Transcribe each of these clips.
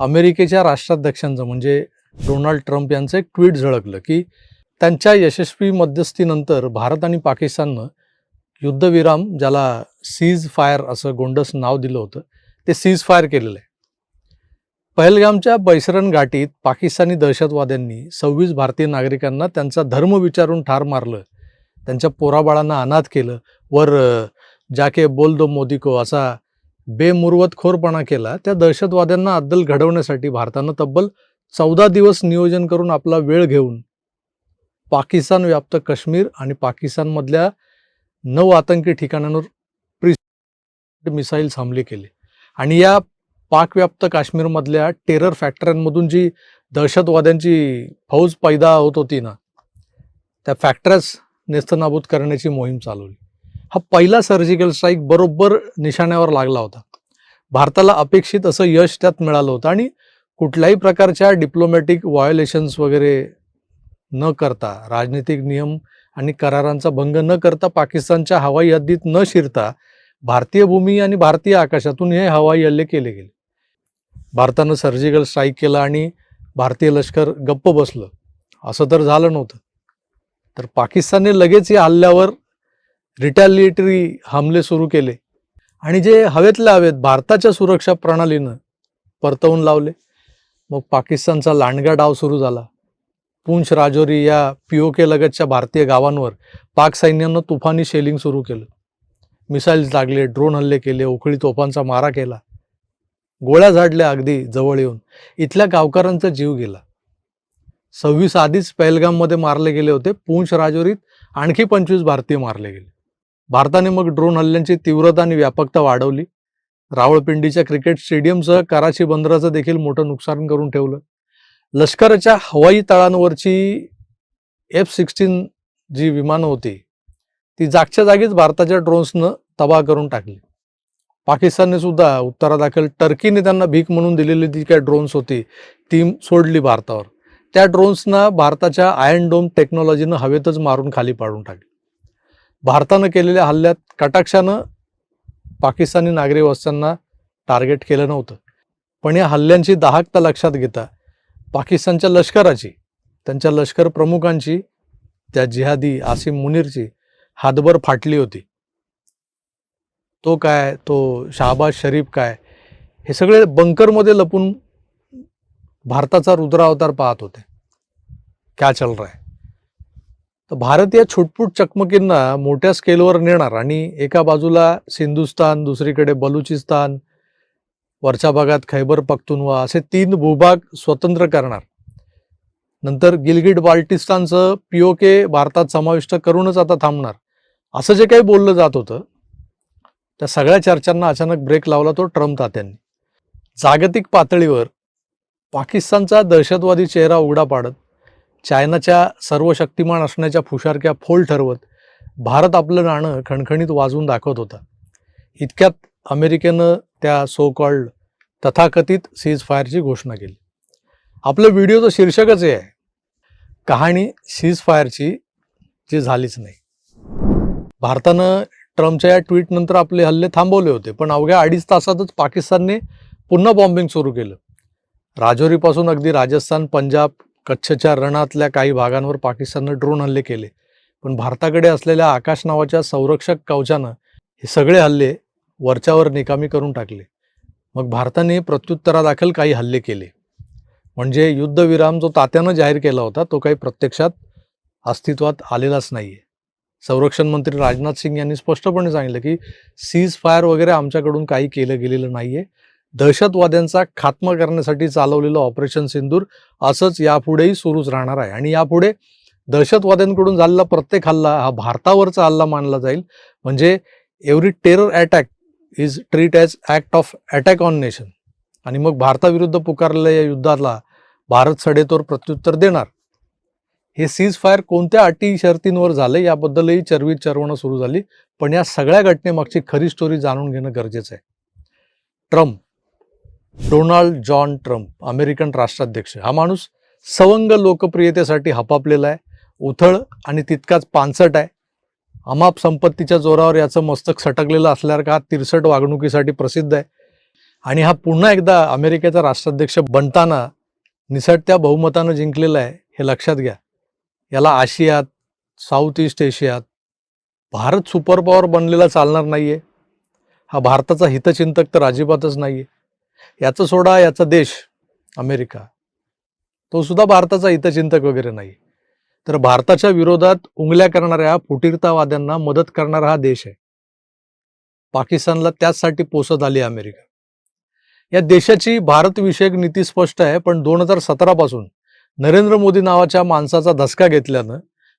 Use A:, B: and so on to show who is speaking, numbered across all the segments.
A: अमेरिकेच्या राष्ट्राध्यक्षांचं म्हणजे Donald Trump यांचं एक ट्विट झळकलं की त्यांच्या यशस्वी मध्यस्थीनंतर भारत आणि पाकिस्ताननं युद्धविराम ज्याला सीज फायर असं गोंडस नाव दिलं होतं ते सीज फायर केलेलं. आहे पहलगामच्या बैसरण घाटीत पाकिस्तानी दहशतवाद्यांनी सव्वीस भारतीय नागरिकांना त्यांचा धर्म विचारून ठार मारलं. त्यांच्या पोराबाळांना अनाथ केलं. वर जाके बोल दो मोदी को असा बेमुरवतखोरपणा केला त्या दहशतवाद्यांना अद्दल घडवण्यासाठी भारतानं तब्बल चौदा दिवस नियोजन करून आपला वेळ घेऊन पाकिस्तान व्याप्त काश्मीर आणि पाकिस्तानमधल्या नऊ आतंकी ठिकाणांवर प्रि मिसाईल हमले केले. आणि या पाकव्याप्त काश्मीरमधल्या टेरर फॅक्टऱ्यांमधून जी दहशतवाद्यांची फौज पैदा होत होती ना त्या फॅक्टऱ्याच नेस्तनाबूत करण्याची मोहीम चालवली. हा पहिला सर्जिकल स्ट्राईक बरोबर निशाण्यावर लागला होता. भारताला अपेक्षित असं यश त्यात मिळालं होतं आणि कुठल्याही प्रकारच्या डिप्लोमॅटिक व्हायोलेशन्स वगैरे न करता राजनीतिक नियम आणि करारांचा भंग न करता पाकिस्तानच्या हवाई हद्दीत न शिरता भारतीय भूमी आणि भारतीय आकाशातून हे हवाई हल्ले केले गेले. भारतानं सर्जिकल स्ट्राईक केला आणि भारतीय लष्कर गप्प बसलं. असं तर झालं नव्हतं. तर पाकिस्तानने लगेच या हल्ल्यावर रिटॅलिएटरी हमले सुरू केले. आणि जे हवेतल्या हवेत भारताच्या सुरक्षा प्रणालीनं परतवून लावले. मग पाकिस्तानचा लांडगा डाव सुरू झाला. पूंछ राजौरी या पीओके लगतच्या भारतीय गावांवर पाक सैन्यानं तुफानी शेलिंग सुरू केलं. मिसाईल्स लागले ड्रोन हल्ले केले उखळी तोफांचा मारा केला. गोळ्या झाडल्या अगदी जवळ येऊन. इथल्या गावकऱ्यांचा जीव गेला. सव्वीस आधीच पहलगाममध्ये मारले गेले होते. पूंछ राजौरीत आणखी पंचवीस भारतीय मारले गेले. भारताने मग ड्रोन हल्ल्यांची तीव्रता आणि व्यापकता वाढवली. रावळपिंडीच्या क्रिकेट स्टेडियमसह कराची बंदराचं देखील मोठं नुकसान करून ठेवलं. लष्कराच्या हवाई तळांवरची एफ सिक्स्टीन जी विमानं होती ती जागच्या जागीच भारताच्या ड्रोन्सनं तबाह करून टाकली. पाकिस्तानने सुद्धा उत्तरादाखल टर्कीने त्यांना भीक म्हणून दिलेली जी काय ड्रोन्स होती ती सोडली भारतावर. त्या ड्रोन्सना भारताच्या आयन डोम टेक्नॉलॉजीनं हवेतच मारून खाली पाडून टाकली. भारतानं केलेल्या हल्ल्यात कटाक्षानं पाकिस्तानी नागरी वस्त्यांना टार्गेट केलं नव्हतं. पण या हल्ल्यांची दाहकता लक्षात घेता पाकिस्तानच्या लष्कराची त्यांच्या लष्कर प्रमुखांची त्या जिहादी आसिम मुनीरची हातभर फाटली होती. तो काय तो शहाबाज शरीफ काय हे सगळे बंकरमध्ये लपून भारताचा रुद्रावतार पाहत होते. क्या चल रहा है? तर भारत या छुटपुट चकमकींना मोठ्या स्केलवर नेणार आणि एका बाजूला सिंधुस्तान दुसरीकडे बलुचिस्तान वरच्या भागात खैबर पख्तुनवा असे तीन भूभाग स्वतंत्र करणार. नंतर गिलगिट बाल्टिस्तानचं पीओके भारतात समाविष्ट करूनच आता थांबणार. असं जे काही बोललं जात होतं त्या सगळ्या चर्चांना अचानक ब्रेक लावला तो ट्रम्प तात्यांनी. जागतिक पातळीवर पाकिस्तानचा दहशतवादी चेहरा उघडा पाडत चायनाच्या सर्व शक्तिमान असण्याच्या फुशारक्या फोल ठरवत भारत आपलं नाणं खणखणीत वाजवून दाखवत होता. इतक्यात अमेरिकेनं त्या सो कॉल्ड तथाकथित सीज फायरची घोषणा केली. आपलं व्हिडिओचं शीर्षकच हे आहे. कहाणी सीज फायरची जी झालीच नाही. भारतानं ट्रम्पच्या या ट्विटनंतर आपले हल्ले थांबवले होते पण अवघ्या अडीच तासातच पाकिस्तानने पुन्हा बॉम्बिंग सुरू केलं. राजौरीपासून अगदी राजस्थान पंजाब कच्छच्या रणातल्या काही भागांवर पाकिस्ताननं ड्रोन हल्ले केले. पण भारताकडे असलेल्या आकाश नावाच्या संरक्षक कवचानं हे सगळे हल्ले वरच्यावर निकामी करून टाकले. मग भारताने प्रत्युत्तरादाखल काही हल्ले केले. म्हणजे युद्धविराम जो तात्यानं जाहीर केला होता तो काही प्रत्यक्षात अस्तित्वात आलेलाच नाही आहे संरक्षण मंत्री राजनाथ सिंग यांनी स्पष्टपणे सांगितलं की सीज फायर वगैरे आमच्याकडून काही केलं गेलेलं नाही आहे दहशतवाद्यांचा खात्मा करण्यासाठी चालवलेलं ऑपरेशन सिंदूर असंच यापुढेही सुरूच राहणार आहे. आणि यापुढे दहशतवाद्यांकडून झालेला प्रत्येक हल्ला हा भारतावरचा हल्ला मानला जाईल. म्हणजे every terror attack is treat as act of attack on nation. आणि मग भारताविरुद्ध पुकारलेल्या या युद्धाला भारत सडेतोर प्रत्युत्तर देणार. हे सीज फायर कोणत्या अटी शर्तींवर झालं याबद्दलही चरवी चरवणं सुरू झाली. पण या सगळ्या घटनेमागची खरी स्टोरी जाणून घेणं गरजेचं आहे. Trump Donald John Trump American राष्ट्राध्यक्ष. हा माणूस सवंग लोकप्रियतेसाठी हपापलेला आहे उथळ आणि तितकाच पानसट आहे. अमाप संपत्तीच्या जोरावर याचं मस्तक सटकलेलं असल्यासारखा हा तिरसट वागणुकीसाठी प्रसिद्ध आहे? आणि हा पुन्हा एकदा अमेरिकेचा राष्ट्राध्यक्ष बनताना निसटत्या बहुमतानं जिंकलेला आहे हे लक्षात घ्या. याला आशियात साऊथ ईस्ट एशियात भारत सुपर पॉवर बनलेला चालणार नाही आहे हा भारताचा हितचिंतक तर अजिबातच आहे याचं सोडा याचा देश अमेरिका. तो सुद्धा भारताचा हितचिंतक वगैरे नाही. तर भारताच्या विरोधात उंगल्या करणाऱ्या फुटीरतावाद्यांना मदत करणारा हा देश आहे. पाकिस्तानला त्याचसाठी पोसत आली अमेरिका. या देशाची भारतविषयक नीती स्पष्ट आहे पण दोन हजार सतरा पासून नरेंद्र मोदी नावाच्या माणसाचा धसका घेतल्यानं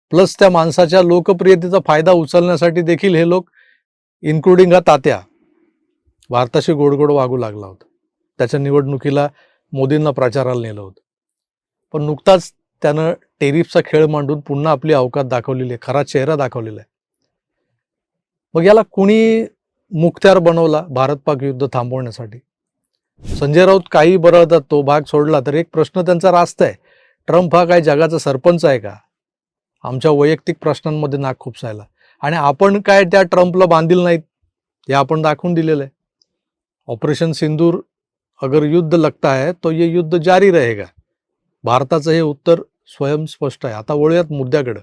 A: प्लस त्या माणसाच्या लोकप्रियतेचा फायदा उचलण्यासाठी देखील हे लोक इन्क्लुडिंग हा तात्या भारताशी गोडगोड वागू लागला होता. त्याच्या निवडणुकीला मोदींना प्रचाराला नेलं होतं. पण नुकताच त्यानं टेरिफचा खेळ मांडून पुन्हा आपली अवकात दाखवलेली आहे. खरा चेहरा दाखवलेला आहे. मग याला कुणी मुखत्यार बनवला भारत पाक युद्ध थांबवण्यासाठी? संजय राऊत काही बरळतात तो भाग सोडला तर एक प्रश्न त्यांचा रास्त आहे. ट्रम्प हा काय जगाचा सरपंच आहे का? आमच्या वैयक्तिक प्रश्नांमध्ये नाक खुपसायला. आणि आपण काय त्या ट्रम्पला बांधील नाहीत? हे आपण दाखवून दिलेलं आहे. ऑपरेशन सिंदूर अगर युद्ध लगता है तो ये युद्ध जारी रहेगा। भारताचं हे उत्तर स्वयंस्पष्ट आहे. आता वळूयात मुद्द्याकडं.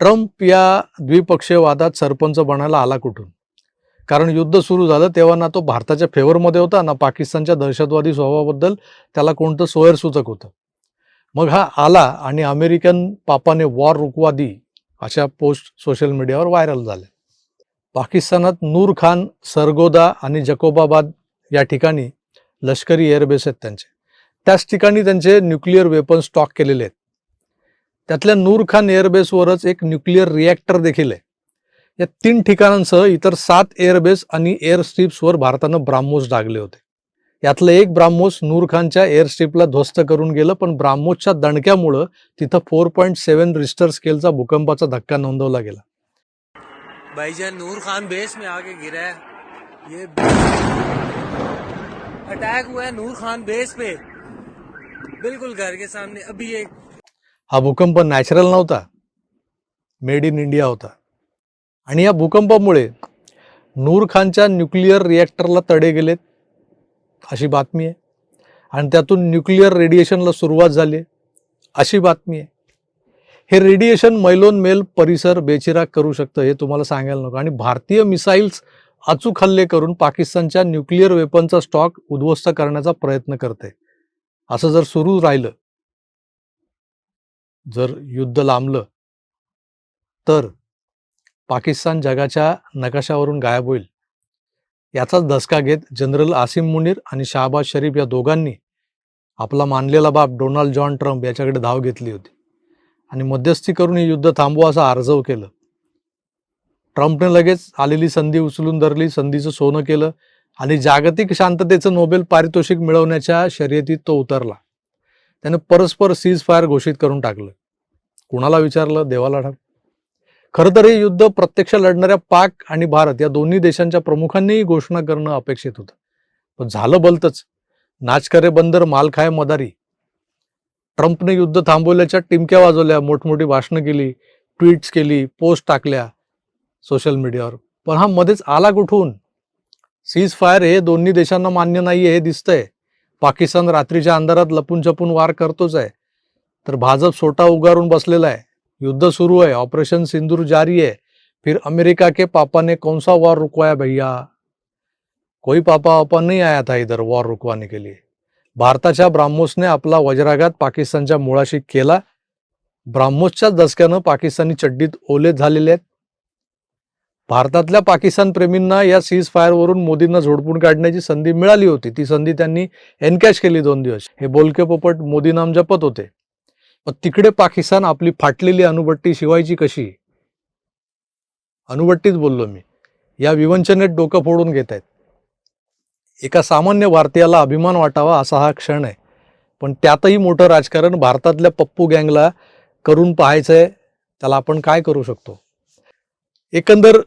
A: ट्रम्प या द्विपक्षीय वादात सरपंच बनायला आला कुठून? कारण युद्ध सुरू झालं तेव्हा ना तो भारताच्या फेवरमध्ये होता ना पाकिस्तानच्या दहशतवादी स्वभावाबद्दल त्याला कोणतं सोयरसूचक होतं. मग हा आला आणि अमेरिकन पापाने वॉर रुकवादी अशा पोस्ट सोशल मीडियावर व्हायरल झाल्या पाकिस्तानात नूर खान सरगोदा आणि जकोबाबाद या ठिकाणी लष्करी एअरबेस आहेत त्यांचे. त्याच ठिकाणी त्यांचे न्यूक्लिअर वेपन स्टॉक केलेले आहेत. त्यातल्या नूर खान एअरबेसवरच एक न्यूक्लिअर रिॲक्टर देखील आहे. या तीन ठिकाणांसह इतर सात एअरबेस आणि एअर स्ट्रिप्सवर भारतानं ब्राह्मोस डागले होते. यातलं एक ब्राह्मोस नूर खानच्या एअरस्ट्रिपला ध्वस्त करून गेलं पण ब्राह्मोसच्या दणक्यामुळं तिथं फोर पॉईंट सेव्हन रिस्टर स्केलचा भूकंपाचा धक्का नोंदवला गेला.
B: भाईजान नूर खान बेस में आके गिरा है. ये अटैक हुआ है नूर खान बेस पे। बिल्कुल घर के सामने। अभी एक
A: हा भूकंप नॅचरल नव्हता. मेड इन इंडिया होता. आणि या भूकंपामुळे नूर खानच्या न्यूक्लिअर रिॲक्टरला तडे गेलेत अशी बातमी आहे. आणि त्यातून न्यूक्लिअर रेडिएशनला सुरुवात झाली अशी बातमी आहे. हे रेडिएशन मैलोन मेल परिसर बेचिराग करू शकतं हे तुम्हाला सांगायला नको. आणि भारतीय मिसाईल्स अचूक हल्ले करून पाकिस्तानच्या न्यूक्लिअर वेपनचा स्टॉक उद्ध्वस्त करण्याचा प्रयत्न करते. असं जर सुरू राहिलं जर युद्ध लांबलं तर पाकिस्तान जगाच्या नकाशावरून गायब होईल. याचाच धसका घेत जनरल आसिम मुनीर आणि शहाबाज शरीफ या दोघांनी आपला मानलेला बाप डोनाल्ड जॉन ट्रम्प याच्याकडे धाव घेतली होती. आणि मध्यस्थी करून हे युद्ध थांबवा असं आर्जव केलं. ट्रम्पने लगेच आलेली संधी उचलून धरली संधीचं सोनं केलं आणि जागतिक शांततेचं नोबेल पारितोषिक मिळवण्याच्या शर्यतीत तो उतरला. त्याने परस्पर सीज फायर घोषित करून टाकलं. कुणाला विचारलं? देवाला ठाक खरं तर हे युद्ध प्रत्यक्ष लढणाऱ्या पाक आणि भारत या दोन्ही देशांच्या प्रमुखांनीही घोषणा करणं अपेक्षित होतं. पण झालं बलतच. नाचकरे बंदर मालखाय मदारी. ट्रम्पने युद्ध थांबवल्याच्या टिमक्या वाजवल्या मोठमोठी भाषणं केली ट्विट्स केली पोस्ट टाकल्या. सोशल मीडियावर पण हा मध्येच आला कुठून? सीज फायर हे दोन्ही देशांना मान्य नाहीये हे दिसतंय. पाकिस्तान रात्रीच्या अंधारात लपून छपून वार करतोच आहे. तर भाजप सोटा उगारून बसलेला आहे. युद्ध सुरू आहे. ऑपरेशन सिंदूर जारी है फिर अमेरिका के पापा ने कौन सा वॉर रुकवाया भैया? कोई पापा वापा नहीं आया था इधर वॉर रुकवाने के लिए. भारताच्या ब्राह्मोसने आपला वज्राघात पाकिस्तानच्या मुळाशी केला. ब्राह्मोसच्याच दसक्यानं पाकिस्तानी चड्डीत ओले झालेले आहेत. भारतातल्या पाकिस्तान प्रेमींना या सीज फायरवरून मोदींना झोडपून काढण्याची संधी मिळाली होती. ती संधी त्यांनी एनकॅश केली दोन दिवस. हे बोलके पोपट मोदी नाम जपत होते. पण तिकडे पाकिस्तान आपली फाटलेली अणुभट्टी शिवायची कशी? अणुभट्टीच बोललो मी. या विवंचनेत डोकं फोडून घेत आहेत. एका सामान्य भारतीयाला अभिमान वाटावा असा हा क्षण आहे. पण त्यातही मोठं राजकारण भारतातल्या पप्पू गँगला करून पाहायचंय. त्याला आपण काय करू शकतो? एकंदर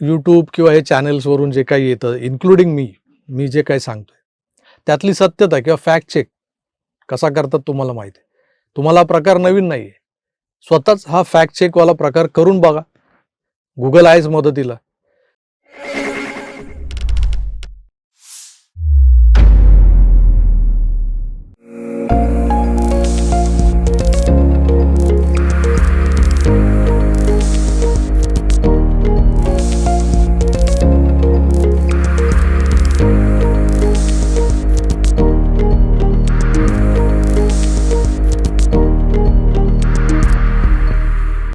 A: यूट्यूब किंवा हे चॅनेल्सवरून जे काही येतं इन्क्लुडिंग मी मी जे काही सांगतोय त्यातली सत्यता किंवा फॅक्ट चेक कसा करतात तुम्हाला माहिती आहे. तुम्हाला प्रकार नवीन नाही आहे स्वतःच हा फॅक्ट चेकवाला प्रकार करून बघा. गुगल आहेच मदतीला.